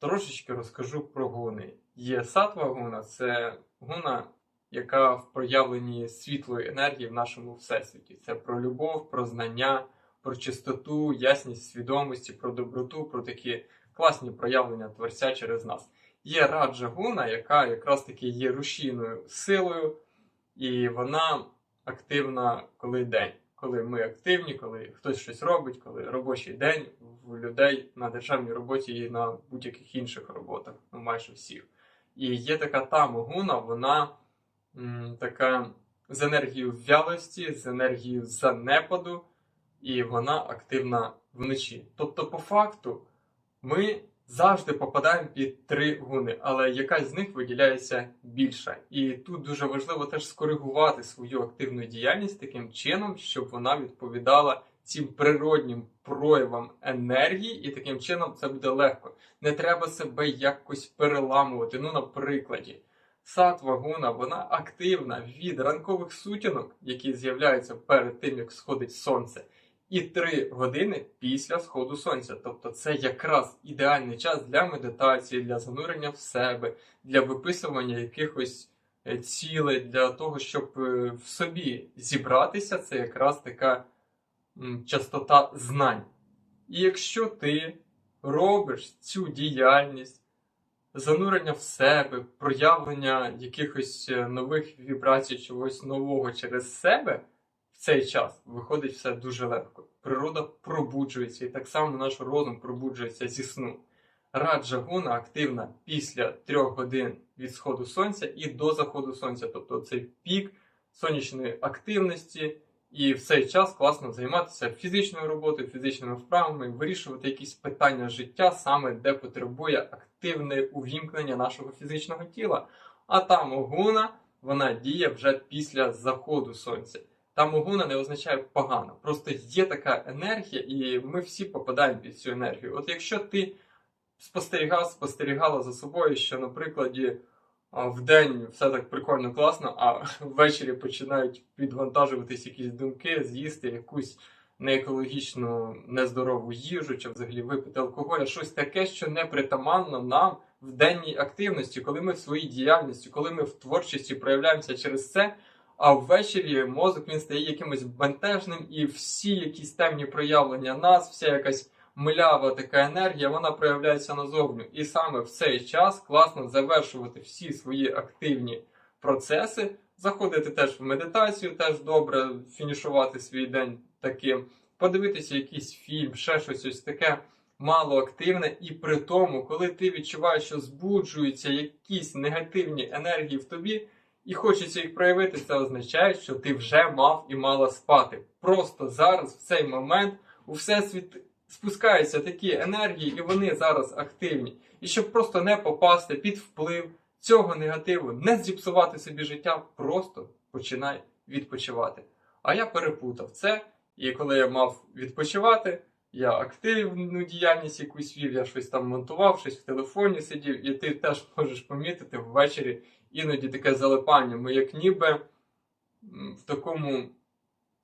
трошечки розкажу про гуни. Є сатва гуна, це гуна, яка в проявленні світлої енергії в нашому всесвіті. Це про любов, про знання, про чистоту, ясність свідомості, про доброту, про такі класні проявлення творця через нас. Є раджа гуна, яка якраз таки є рушійною силою, і вона активна коли день. Коли ми активні, коли хтось щось робить, коли робочий день в людей на державній роботі і на будь-яких інших роботах, ну майже всіх. І є така тамогуна, вона м, така з енергією вялості, з енергією занепаду, і вона активна вночі. Тобто, по факту, ми завжди попадаємо під три гуни, але якась з них виділяється більша. І тут дуже важливо теж скоригувати свою активну діяльність таким чином, щоб вона відповідала цим природнім проявам енергії, і таким чином це буде легко. Не треба себе якось переламувати. Ну, на прикладі. Сатва гуна, вона активна від ранкових сутінок, які з'являються перед тим, як сходить сонце, і 3 години після сходу сонця. Тобто це якраз ідеальний час для медитації, для занурення в себе, для виписування якихось е, цілей, для того, щоб е, в собі зібратися, це якраз така частота знань. І якщо ти робиш цю діяльність, занурення в себе, проявлення якихось е, нових вібрацій, чогось нового через себе цей час виходить все дуже легко. Природа пробуджується, і так само наш розум пробуджується зі сну. Раджа гуна активна після трьох годин від сходу сонця і до заходу сонця, тобто цей пік сонячної активності, і в цей час класно займатися фізичною роботою, фізичними вправами, вирішувати якісь питання життя, саме де потребує активне увімкнення нашого фізичного тіла. А та могуна вона діє вже після заходу сонця. Та могуна не означає погано. Просто є така енергія, і ми всі попадаємо під цю енергію. От якщо ти спостерігав, спостерігала за собою, що, на прикладі, а, в день все так прикольно класно, а ввечері починають підвантажуватись якісь думки, з'їсти якусь неекологічну, нездорову їжу, чи взагалі випити алкоголь, а щось таке, що не притаманно нам в денній активності, коли ми в своїй діяльності, коли ми в творчості проявляємося через це. А ввечері мозок він стає якимось бентежним, і всі якісь темні проявлення нас, вся якась милява така енергія, вона проявляється назовню. І саме в цей час класно завершувати всі свої активні процеси, заходити теж в медитацію, теж добре фінішувати свій день таким, подивитися якийсь фільм, ще щось ось таке малоактивне. І при тому, коли ти відчуваєш, що збуджуються якісь негативні енергії в тобі. І хочеться їх проявити, це означає, що ти вже мав і мала спати. Просто зараз, в цей момент, у всесвіт спускаються такі енергії, і вони зараз активні. І щоб просто не попасти під вплив цього негативу, не зіпсувати собі життя, просто починай відпочивати. А я перепутав це, і коли я мав відпочивати, я активну діяльність якусь вів, я щось там монтував, щось в телефоні сидів, і ти теж можеш помітити ввечері іноді таке залипання. Ми як ніби в такому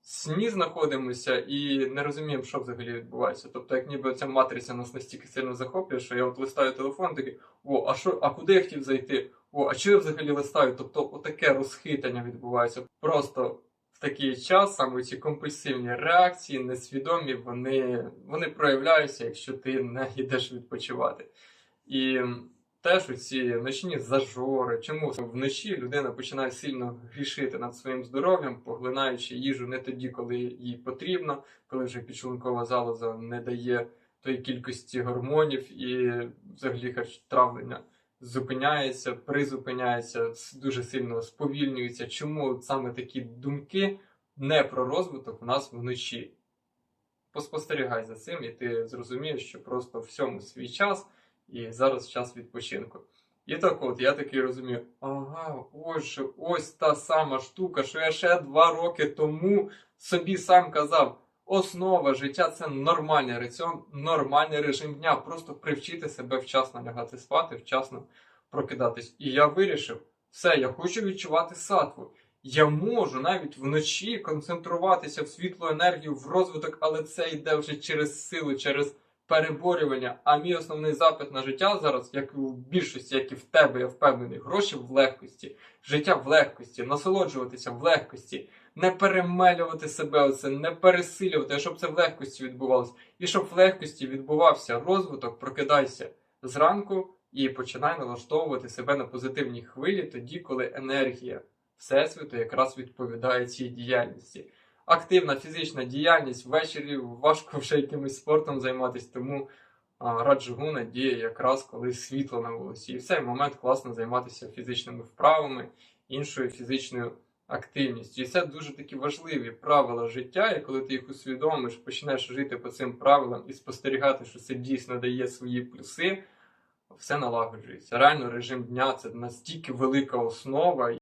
сні знаходимося і не розуміємо, що взагалі відбувається. Тобто, як ніби ця матриця нас настільки сильно захоплює, що я от листаю телефон, такий, о, а що, а куди я хотів зайти? О, а чого я взагалі листаю? Тобто, отаке розхитання відбувається. Просто в такий час саме ці компульсивні реакції, несвідомі, вони, вони проявляються, якщо ти не йдеш відпочивати. І теж ці ночні зажори. Чому вночі людина починає сильно грішити над своїм здоров'ям, поглинаючи їжу не тоді, коли їй потрібно, коли вже підшлункова залоза не дає тої кількості гормонів і взагалі харч- травлення зупиняється, призупиняється, дуже сильно сповільнюється. Чому саме такі думки не про розвиток у нас вночі? Поспостерігай за цим, і ти зрозумієш, що просто всьому свій час, і зараз час відпочинку. І так от, я такий розумію, ага, ось, ось та сама штука, що я ще два роки тому собі сам казав. Основа життя це нормальний раціон, нормальний режим дня. Просто привчити себе вчасно лягати спати, вчасно прокидатись. І я вирішив, все, я хочу відчувати сатву. Я можу навіть вночі концентруватися в світлу енергію, в розвиток, але це йде вже через силу, через переборювання. А мій основний запит на життя зараз, як у більшості, як і в тебе, я впевнений, гроші в легкості, життя в легкості, насолоджуватися в легкості, не перемелювати себе, оце, не пересилювати, а щоб це в легкості відбувалося. І щоб в легкості відбувався розвиток, прокидайся зранку і починай налаштовувати себе на позитивні хвилі тоді, коли енергія Всесвіту якраз відповідає цій діяльності. Активна фізична діяльність ввечері важко вже якимось спортом займатися, тому а, раджу гуна діє якраз коли світло на вулиці. І в цей момент класно займатися фізичними вправами, іншою фізичною активністю. І це дуже такі важливі правила життя, і коли ти їх усвідомиш, почнеш жити по цим правилам і спостерігати, що це дійсно дає свої плюси, все налагоджується. Реально, режим дня це настільки велика основа.